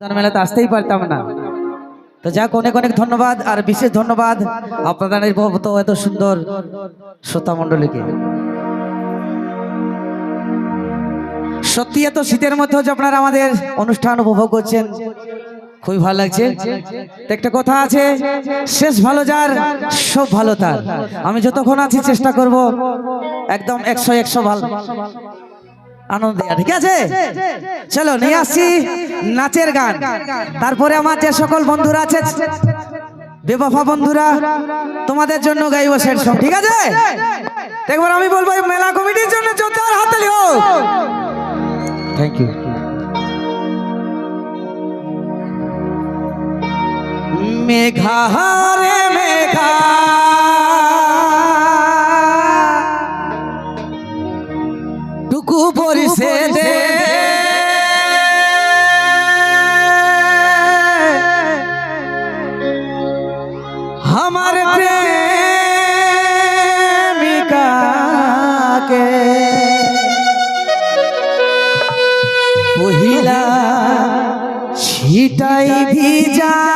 মেলাতে আসতেই পারতাম না। তো যাক, অনেক অনেক ধন্যবাদ, আর বিশেষ ধন্যবাদ আপনাদের এত সুন্দর শ্রোতা মণ্ডলীকে। সত্যি, এত শীতের মধ্যেও যে আপনারা আমাদের অনুষ্ঠান উপভোগ করছেন, খুবই ভালো লাগছে। তো একটা কথা আছে, শেষ ভালো যার, সব ভালো তার। আমি যতক্ষণ আছি, চেষ্টা করব একদম একশো একশো ভালো। আনন্দ দেওয়া ঠিক আছে? চলো নিয়ে আসছি নাচের গান। তারপরে আমার যে সকল বন্ধুরা আছে বেবাফা বন্ধুরা তোমাদের জন্য গাইব সেট সব ঠিক আছে? একবার আমি বলব এই মেলা কমিটির জন্য জোরদার হাততালি হোক। থ্যাংক ইউ মেঘা ছিটাই ভিজা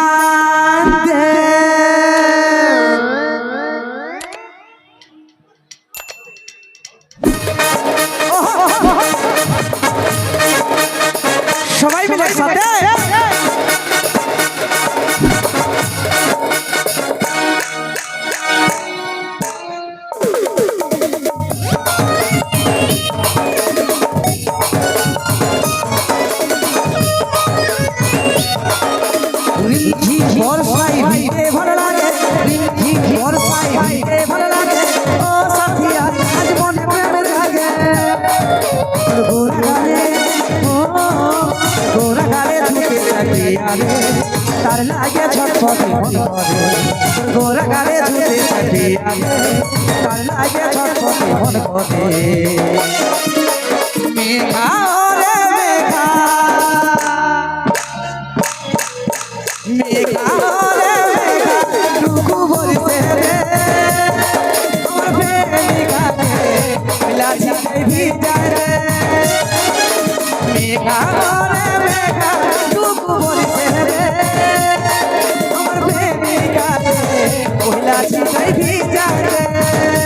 থাকি আরে তার লাগে ছটফটে করে গোরা গালে ঝুঁকে থাকি তার লাগে ছটফটে মন করে মেঘা রে মেঘা মেঘা রে মেঘা, টুকু বলছে রে আমার প্রেমিকা রে বিলাসী ভিজা রে মেঘা রে মেঘা বিলাসী ভিজা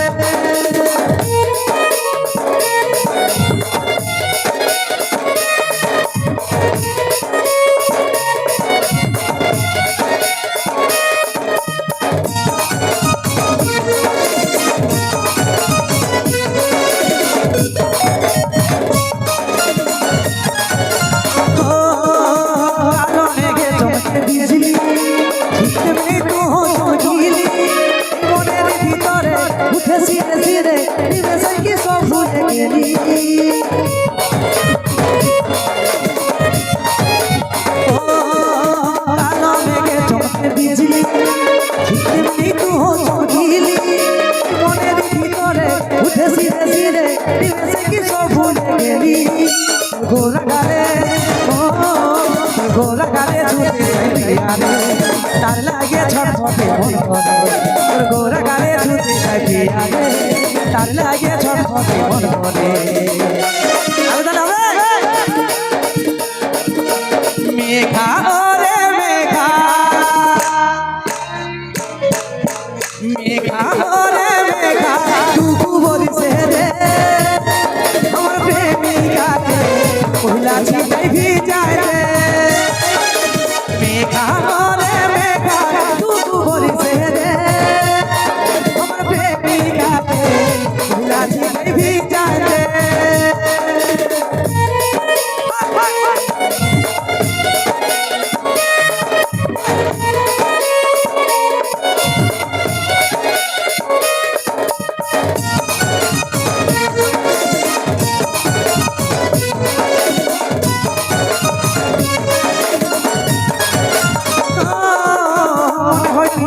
ভুলে গেলি গোরা গালে আরে, তার লাগে ছটফটে গোরা গালে ঝুলে তার লাগে ছটফটে মন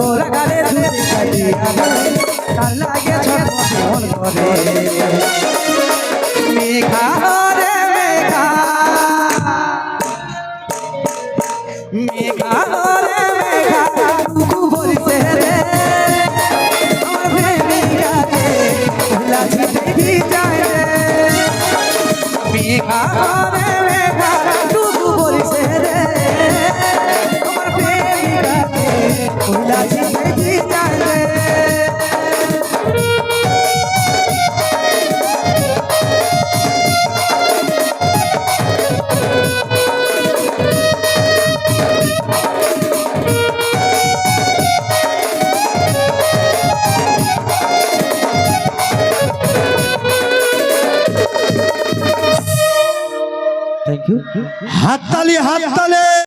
ঘোরা গালে ধুতি কাটিয়া তার লাগে ছোট মন করে মেঘা রে মেঘা। মেঘা রে মেঘা। তুকু বলিছে রে। আমার প্রেমিকা রে ভুলা ছিটে যায় রে। মেঘা রে হাততালি হাততালি।